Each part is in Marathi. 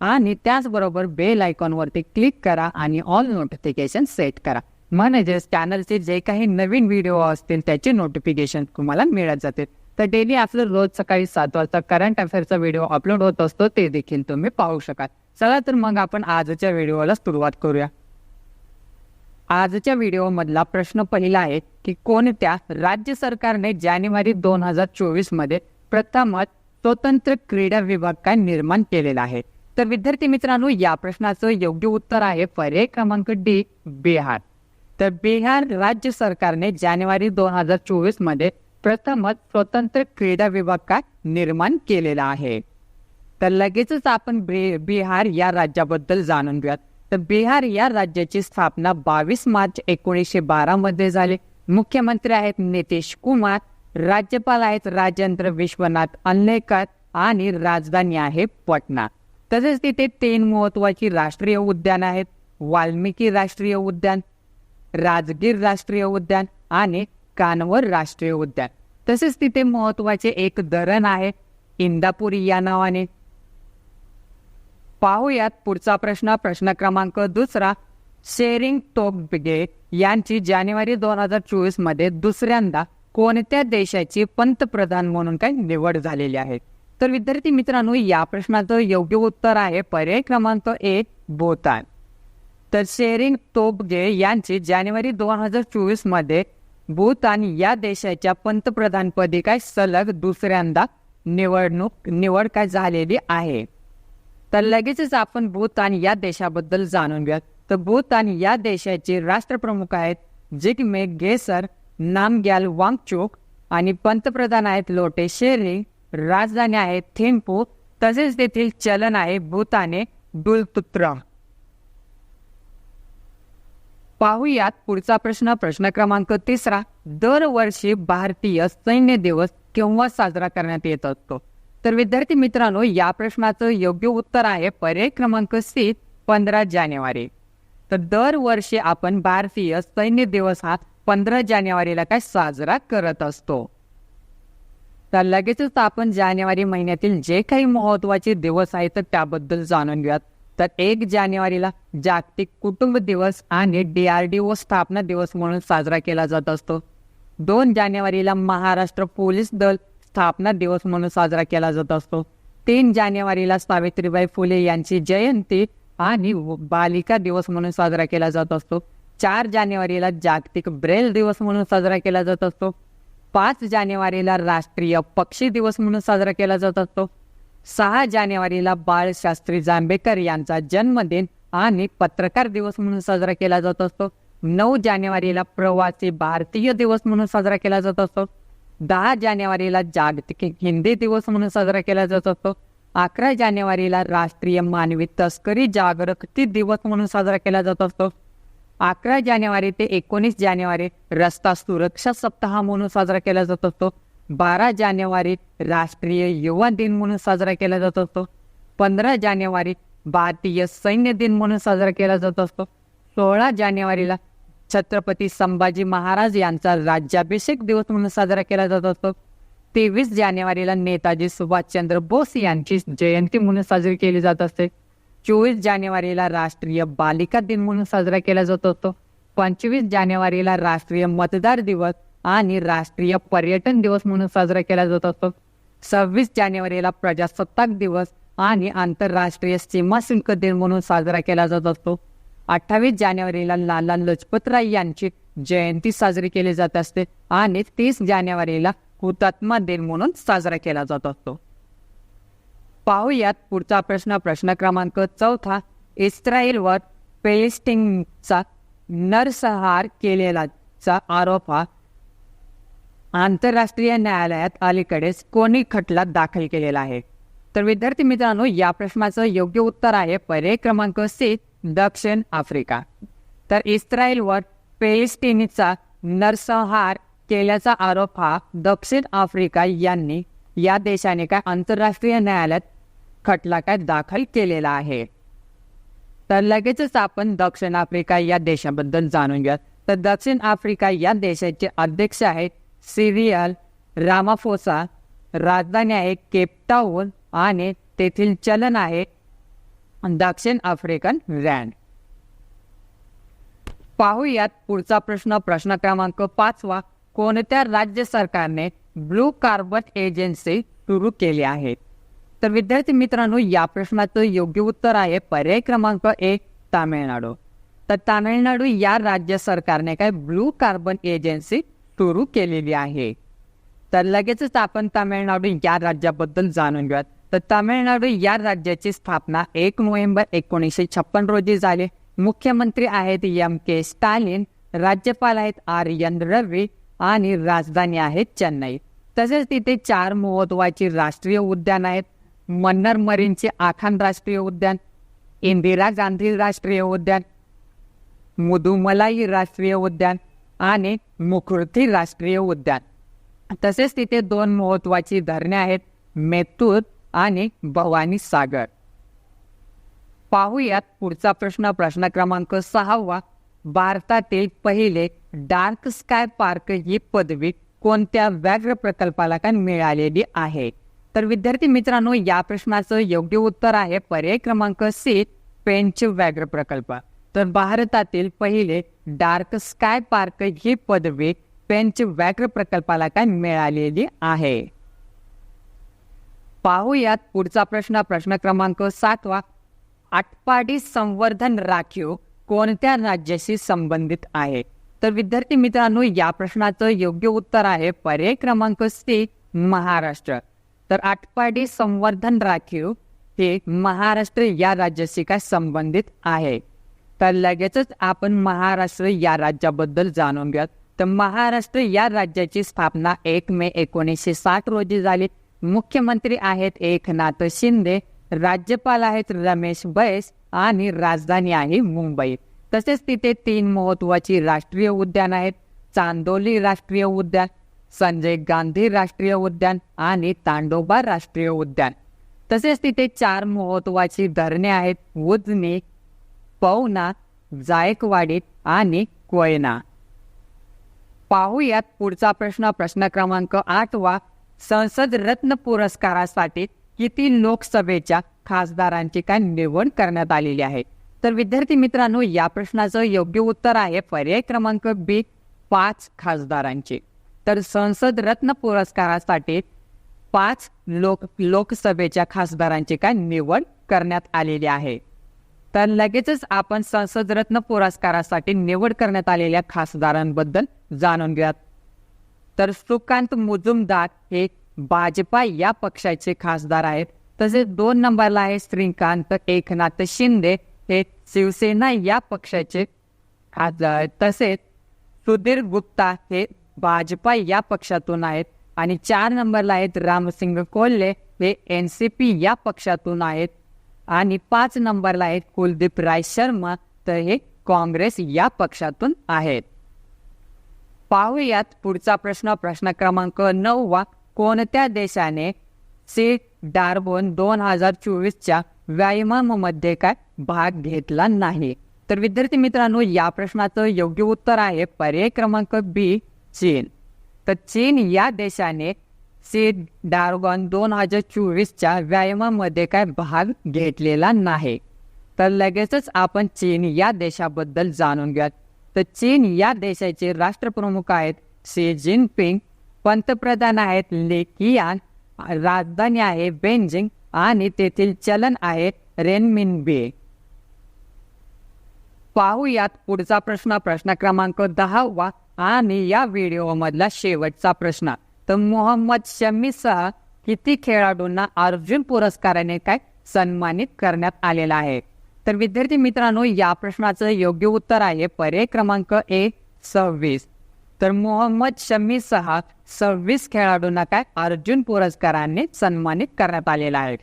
आणि त्याचबरोबर बेल आयकॉनवरती क्लिक करा आणि ऑल नोटिफिकेशन सेट करा. म्हणजेच चॅनलचे जे काही नवीन व्हिडिओ असतील त्याचे नोटिफिकेशन तुम्हाला मिळत जातील. तर डेली आपलं रोज सकाळी सात वाजता करंट अफेअरचा व्हिडिओ अपलोड होत असतो ते देखील तुम्ही पाहू शकाल. चला तर मग आपण आजच्या व्हिडिओला सुरुवात करूया. आजच्या व्हिडिओमधला प्रश्न पहिला आहे की कोणत्या राज्य सरकारने जानेवारी दोन हजार चोवीसमध्ये प्रथमच स्वतंत्र क्रीडा विभाग काय निर्माण केलेला आहे? तर विद्यार्थी मित्रांनो या प्रश्नाचं योग्य उत्तर आहे पर्याय क्रमांक डी बिहार. तर बिहार राज्य सरकारने जानेवारी दोन हजार चोवीसमध्ये प्रथमच स्वतंत्र क्रीडा विभाग का निर्माण केलेला आहे? तर लगेचच आपण बिहार या राज्याबद्दल जाणून घेऊयात. तर बिहार या राज्याची स्थापना बावीस मार्च एकोणीसशे बारा मध्ये झाली. मुख्यमंत्री आहेत नितीश कुमार राज्यपाल आहेत राजेंद्र विश्वनाथ अन्लेकर आणि राजधानी आहे पटना. तसेच तिथे तीन महत्वाची राष्ट्रीय उद्यान आहेत. वाल्मिकी राष्ट्रीय उद्यान राजगीर राष्ट्रीय उद्यान आणि कानवर राष्ट्रीय उद्यान. तसेच तिथे महत्त्वाचे एक धरण आहे इंदापुरी या नावाने. पाहूयात पुढचा प्रश्न प्रश्न क्रमांक दुसरा शेरिंग टोकबिगे यांची जानेवारी दोन हजार चोवीसमध्ये दुसऱ्यांदा कोणत्या देशाची पंतप्रधान म्हणून काही निवड झालेली आहे? तर विद्यार्थी मित्रांनो या प्रश्नाचं योग्य उत्तर आहे. पर्याय क्रमांक एक भूतान. तर शेरिंग तोबगे यांची जानेवारी दोन हजार चोवीसमध्ये भूतान या देशाच्या पंतप्रधानपदी काय सलग दुसऱ्यांदा निवडणूक निवड काय झालेली आहे. तर लगेचच आपण भूतान या देशाबद्दल जाणून घेऊयात तर भूतान या देशाचे राष्ट्रप्रमुख आहेत जिगमे गेसर नामग्याल वांगचूक आणि पंतप्रधान आहेत लोटे शेरिंग. राजधानी आहे थिम्पू तसेच तेथील चलन आहे भूताने डुलतुत्रा. पाहूयात पुढचा प्रश्न प्रश्न क्रमांक तिसरा. दरवर्षी भारतीय सैन्य दिवस केव्हा साजरा करण्यात येत असतो? तर विद्यार्थी मित्रांनो या प्रश्नाचं योग्य उत्तर आहे पर्याय क्रमांक सी पंधरा जानेवारी. तर दरवर्षी आपण भारतीय सैन्य दिवस हा पंधरा जानेवारीला काय साजरा करत असतो? तर लगेचच आपण जानेवारी महिन्यातील जे काही महत्त्वाचे दिवस आहेत तर त्याबद्दल जाणून घेऊयात. तर एक जानेवारीला जागतिक कुटुंब दिवस आणि डीआरडीओ स्थापना दिवस म्हणून साजरा केला जात असतो. दोन जानेवारीला महाराष्ट्र पोलीस दल स्थापना दिवस म्हणून साजरा केला जात असतो. तीन जानेवारीला सावित्रीबाई फुले यांची जयंती आणि बालिका दिवस म्हणून साजरा केला जात असतो. चार जानेवारीला जागतिक ब्रेल दिवस म्हणून साजरा केला जात असतो. पाच जानेवारीला राष्ट्रीय पक्षी दिवस म्हणून साजरा केला जात असतो. सहा जानेवारीला बाळशास्त्री जांभेकर यांचा जन्मदिन आणि पत्रकार दिवस म्हणून साजरा केला जात असतो. नऊ जानेवारीला प्रवासी भारतीय दिवस म्हणून साजरा केला जात असतो. दहा जानेवारीला जागतिक हिंदी दिवस म्हणून साजरा केला जात असतो. अकरा जानेवारीला राष्ट्रीय मानवी तस्करी जागृती दिवस म्हणून साजरा केला जात असतो. अकरा जानेवारी ते एकोणीस जानेवारी रस्ता सुरक्षा सप्ताह म्हणून साजरा केला जात असतो. बारा जानेवारी राष्ट्रीय युवा दिन म्हणून साजरा केला जात असतो. पंधरा जानेवारी भारतीय सैन्य दिन म्हणून साजरा केला जात असतो. सोळा जानेवारीला छत्रपती संभाजी महाराज यांचा राज्याभिषेक दिवस म्हणून साजरा केला जात असतो. तेवीस जानेवारीला नेताजी सुभाषचंद्र बोस यांची जयंती म्हणून साजरी केली जात असते. चोवीस जानेवारीला राष्ट्रीय बालिका दिन म्हणून साजरा केला जात असतो पंचवीस जानेवारीला राष्ट्रीय मतदार दिवस आणि राष्ट्रीय पर्यटन दिवस म्हणून साजरा केला जात असतो सव्वीस जानेवारीला प्रजासत्ताक दिवस आणि आंतरराष्ट्रीय सीमा शुल्क दिन म्हणून साजरा केला जात असतो. अठ्ठावीस जानेवारीला लाला लजपतराय यांची जयंती साजरी केली जात असते आणि तीस जानेवारीला हुतात्मा दिन म्हणून साजरा केला जात असतो. पाहूयात पुढचा प्रश्न. प्रश्न क्रमांक चौथा. इस्रायलवर पेलिस्टिनचा नरसंहार केलेलाचा आरोप हा. आंतरराष्ट्रीय न्यायालयात अलीकडेच कोणी खटला दाखल केलेला आहे? तर विद्यार्थी मित्रांनो या प्रश्नाचं योग्य उत्तर आहे पर्याय क्रमांक सी दक्षिण आफ्रिका. तर इस्रायलवर पेलेस्टिनीचा नरसंहार केल्याचा आरोप हा दक्षिण आफ्रिका यांनी या देशाने काय आंतरराष्ट्रीय न्यायालयात खटला दाखल केलेला आहे. तर लगेचच आपण दक्षिण आफ्रिका या देशाबद्दल जाणून घ्या तर दक्षिण आफ्रिका या देशाचे अध्यक्ष आहेत सिरियल रामाफोसा. राजधानी आहे केपटाऊन आणि तेथील चलन आहे दक्षिण आफ्रिकन रँड पाहूयात पुढचा प्रश्न. प्रश्न क्रमांक पाचवा. कोणत्या राज्य सरकारने ब्लू कार्बन एजन्सी सुरू केली आहे? तर विद्यार्थी मित्रांनो या प्रश्नाचं योग्य उत्तर आहे. पर्याय क्रमांक एक तामिळनाडू. तर तामिळनाडू या राज्य सरकारने काय ब्लू कार्बन एजन्सी सुरू केलेली आहे. तर लगेचच आपण तामिळनाडू या राज्याबद्दल जाणून घेऊयात. तर तामिळनाडू या राज्याची स्थापना एक नोव्हेंबर एकोणीसशे छप्पन रोजी झाली. मुख्यमंत्री आहेत एम के स्टालिन राज्यपाल आहेत आर एन रवी आणि राजधानी आहे चेन्नई. तसेच तिथे चार महत्वाची राष्ट्रीय उद्यान आहेत. मन्नर मरीनचे आखान राष्ट्रीय उद्यान इंदिरा गांधी राष्ट्रीय उद्यान मुदुमलाई राष्ट्रीय उद्यान आणि मुखर्ती राष्ट्रीय उद्यान. तसेच तिथे दोन महत्वाची धरणे आहेत मेतूर आणि भवानी सागर. पाहूयात पुढचा प्रश्न प्रश्न क्रमांक सहावा. भारतातील पहिले डार्क स्काय पार्क ही पदवी कोणत्या व्याघ्र प्रकल्पाला का मिळालेली आहे? तर विद्यार्थी मित्रांनो या प्रश्नाचं योग्य उत्तर आहे पर्याय क्रमांक सी पेंच व्याघ्र प्रकल्प. तर भारतातील पहिले डार्क स्काय पार्क ही पदवी पेंच व्याघ्र प्रकल्पाला काय मिळालेली आहे? पाहूयात पुढचा प्रश्न. प्रश्न क्रमांक सातवा. आटपाडी संवर्धन राखीव कोणत्या राज्याशी संबंधित आहे? तर विद्यार्थी मित्रांनो या प्रश्नाचं योग्य उत्तर आहे पर्याय क्रमांक सी महाराष्ट्र. तर आटपाडी संवर्धन राखीव हे महाराष्ट्र या राज्याशी काय संबंधित आहे? तर लगेचच आपण महाराष्ट्र या राज्याबद्दल जाणून घ्या तर महाराष्ट्र या राज्याची स्थापना एक मे एकोणीसशे साठ रोजी झाली. मुख्यमंत्री आहेत एकनाथ शिंदे राज्यपाल आहेत रमेश बैस आणि राजधानी आहे मुंबई. तसेच तिथे तीन महत्वाची राष्ट्रीय उद्यान आहेत. चांदोली राष्ट्रीय उद्यान संजय गांधी राष्ट्रीय उद्यान आणि तांडोबा राष्ट्रीय उद्यान. तसेच तिथे चार महत्वाची धरणे आहेत. उजनी पवना जायकवाडीत आणि कोयना पाहूयात पुढचा प्रश्न. प्रश्न क्रमांक आठवा संसद रत्न पुरस्कारासाठी किती लोकसभेच्या खासदारांची काय निवड करण्यात आलेली आहे? तर विद्यार्थी मित्रांनो या प्रश्नाचं योग्य उत्तर आहे पर्याय क्रमांक बी पाच खासदारांची. तर संसद रत्न पुरस्कारासाठी पाच लोक लोकसभेच्या खासदारांची काय निवड करण्यात आलेली आहे. तर लगेचच आपण संसद रत्न पुरस्कारासाठी निवड करण्यात आलेल्या खासदारांबद्दल जाणून घ्यात तर सुकांत मुजुमदार हे भाजपा या पक्षाचे खासदार आहेत. तसेच दोन नंबरला आहे श्रीकांत एकनाथ शिंदे हे शिवसेना या पक्षाचे खासदार आहेत. तसेच सुधीर गुप्ता हे भाजपा या पक्षातून आहेत आणि चार नंबरला आहेत रामसिंग कोल्हे हे एन सी पी या पक्षातून आहेत. आणि पाच नंबरला आहेत कुलदीप राय शर्मा तर हे काँग्रेस या पक्षातून आहेत. पाहूयात पुढचा प्रश्न. प्रश्न क्रमांक नववा कोणत्या देशाने सी डार्बोन दोन हजार चोवीसच्या व्यायामामध्ये काय भाग घेतला नाही? तर विद्यार्थी मित्रांनो या प्रश्नाचं योग्य उत्तर आहे पर्याय क्रमांक बी. चीन. तर चीन या देशाने सी डार्गॉन दोन हजार चोवीसच्या व्यायामामध्ये काय भाग घेतलेला नाही. तर लगेचच आपण चीन या देशाबद्दल जाणून घ्या तर चीन या देशाचे राष्ट्रप्रमुख आहेत शी जिनपिंग पंतप्रधान आहेत लेकियान राजधानी आहे बेंजिंग आणि तेथील चलन आहे रेनमिन बे पाहूयात पुढचा प्रश्न प्रश्न क्रमांक दहावा. आणि या व्हिडिओ मधला शेवटचा प्रश्न. तर मोहम्मद शमीसह किती खेळाडूंना अर्जुन पुरस्काराने काय सन्मानित करण्यात आलेला आहे? तर विद्यार्थी मित्रांनो या प्रश्नाचं योग्य उत्तर आहे पर्याय क्रमांक ए सव्वीस. तर मोहम्मद शमीसह सव्वीस खेळाडूंना काय अर्जुन पुरस्काराने सन्मानित करण्यात आलेला आहे.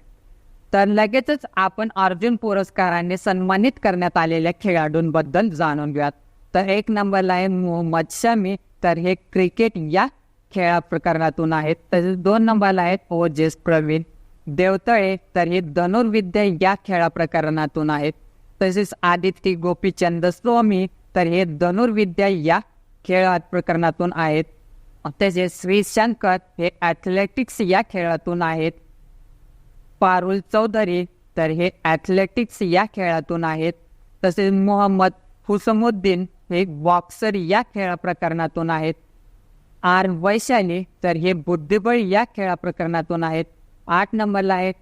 तर लगेचच आपण अर्जुन पुरस्काराने सन्मानित करण्यात आलेल्या खेळाडूंबद्दल जाणून घेऊयात. तर एक नंबरला आहे मोहम्मद शमी तर हे क्रिकेट या खेळा प्रकरणातून आहेत. तसेच दोन नंबरला आहेत हो ओजेस प्रवीण देवतळे तर हे धनुर्विद्या या खेळा प्रकरणातून आहेत. तसेच आदित्य गोपीचंद स्वामी तर हे धनुर्विद्या या खेळा प्रकरणातून आहेत. तसेच श्रीशंकर हे ॲथलेटिक्स या खेळातून आहेत. पारुल चौधरी तर हे ॲथलेटिक्स या खेळातून आहेत. तसेच मोहम्मद हुसमुद्दीन हे बॉक्सर या खेळा प्रकरणातून आहेत. आर वैशाली तर हे बुद्धिबळ या खेळा प्रकरणातून आहेत. आठ नंबरला आहेत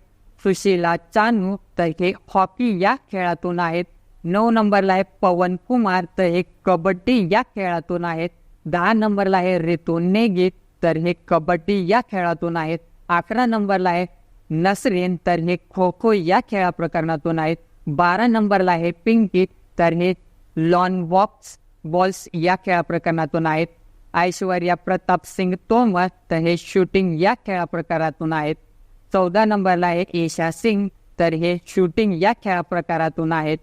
सुशीला चानू तर हे हॉकी या खेळातून आहेत. नऊ नंबरला आहे पवन कुमार तर हे कबड्डी या खेळातून आहेत. दहा नंबरला आहे रितू नेगी तर हे कबड्डी या खेळातून आहेत. अकरा नंबरला आहे नसरीन तर हे खो खो या खेळा प्रकरणातून आहेत. बारा नंबरला आहे पिंकी तर हे लॉन वॉक्स बॉल्स या खेळा प्रकरणातून आहेत. ऐश्वर्या प्रताप सिंग तोमर तर हे शूटिंग या खेळा प्रकारातून आहेत. चौदा नंबरला आहे ईशा सिंग तर हे शूटिंग या खेळा प्रकारातून आहेत.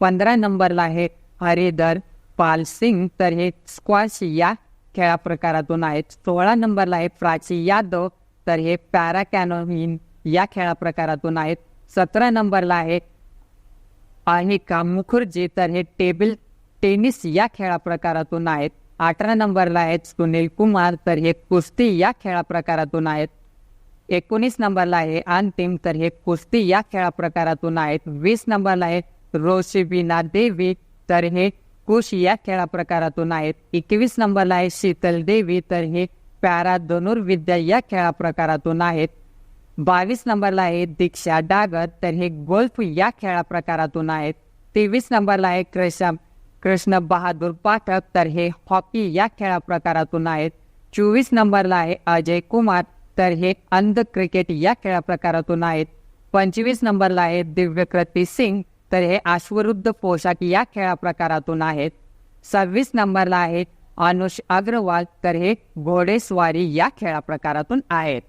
पंधरा नंबरला आहे हरिधर पाल सिंग तर हे स्क्वॉश या खेळा प्रकारातून आहेत. सोळा नंबरला आहे प्राची यादव तर हे पॅराकॅनोवीन या खेळा प्रकारातून आहेत. सतरा नंबरला आहे अहिका मुखर्जी तर हे टेबल टेनिस या खेळा प्रकारातून आहेत. अठरा नंबरला आहेत सुनील कुमार तर हे कुस्ती या खेळा प्रकारातून आहेत. एकोणीस नंबरला आहे अंतिम तर हे कुस्ती या खेळा प्रकारातून आहेत. वीस नंबरला आहे रोशिबिना देवी तर हे कुश या खेळा प्रकारातून आहेत. एकवीस नंबरला आहे शीतल देवी तर हे पॅरा धनुर्विद्या या खेळा प्रकारातून आहेत. बावीस नंबरला आहे दीक्षा डागर तर हे गोल्फ या खेळा प्रकारातून आहेत. तेवीस नंबरला आहे कृष्ण कृष्ण बहादूर पाठक तर हे हॉकी या खेळा प्रकारातून आहेत. चोवीस नंबरला आहे अजय कुमार तर हे अंध क्रिकेट या खेळा प्रकारातून आहेत. पंचवीस नंबरला आहे दिव्यकृती सिंग तर हे अश्वरुद्ध पोशाख या खेळा प्रकारातून आहेत. सव्वीस नंबरला आहे अनुष अग्रवाल तर हे घोडेस्वारी या खेळा प्रकारातून आहेत.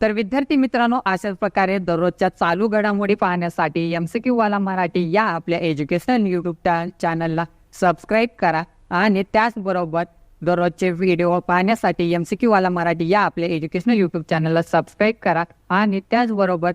तर विद्यार्थी मित्रांनो अशाच प्रकारे दररोजच्या चालू घडामोडी पाहण्यासाठी एम सी क्यू वाला मराठी या आपल्या एज्युकेशनल यूट्यूब चॅनलला सबस्क्राईब करा आणि त्याचबरोबर दररोजचे व्हिडिओ पाहण्यासाठी एम सी क्यू वाला मराठी या आपल्या एज्युकेशनल यूट्यूब चॅनलला सबस्क्राईब करा आणि त्याचबरोबर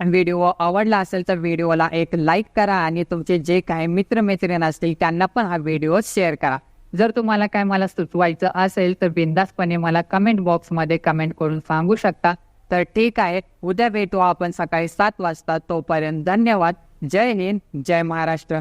व्हिडिओ आवडला असेल तर व्हिडिओला एक लाईक करा आणि तुमचे जे काही मित्रमैत्रीण असतील त्यांना पण हा व्हिडिओ शेअर करा. जर तुम्हाला काय मला सुचवायचं असेल तर बिंदासपणे मला कमेंट बॉक्समध्ये कमेंट करून सांगू शकता. तर ठीक आहे उद्या भेटू आपण सकाळी सात वाजता. तोपर्यंत धन्यवाद. जय हिंद जय महाराष्ट्र.